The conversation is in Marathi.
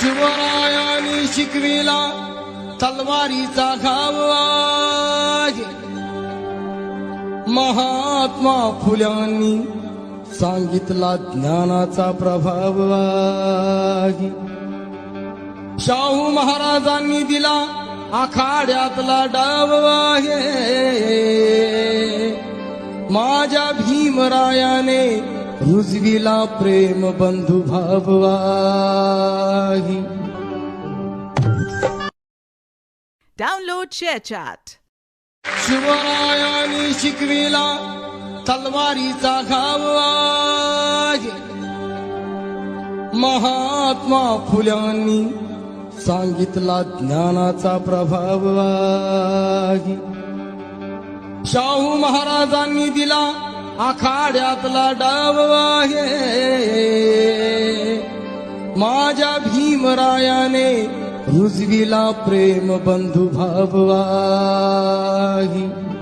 शिवरायाने शिकविला तलवारीचा घाव महात्मा फुल्यांनी सांगितला ज्ञानाचा प्रभाव शाहू महाराजांनी दिला आखाड्यातला डाव आहे माझ्या भीमरायाने रुजविला प्रेम बंधू भाव आहे Download ShareChat. शिवरायाने शिकविला तलवारीचा घाव आहे महात्मा फुल्यांनी सांगितला ज्ञानाचा प्रभाव शाहू महाराजांनी दिला आखाड्यातला डाव आहे. माझ्या भीमरायाने रुजविला प्रेम बंधू भाव आहे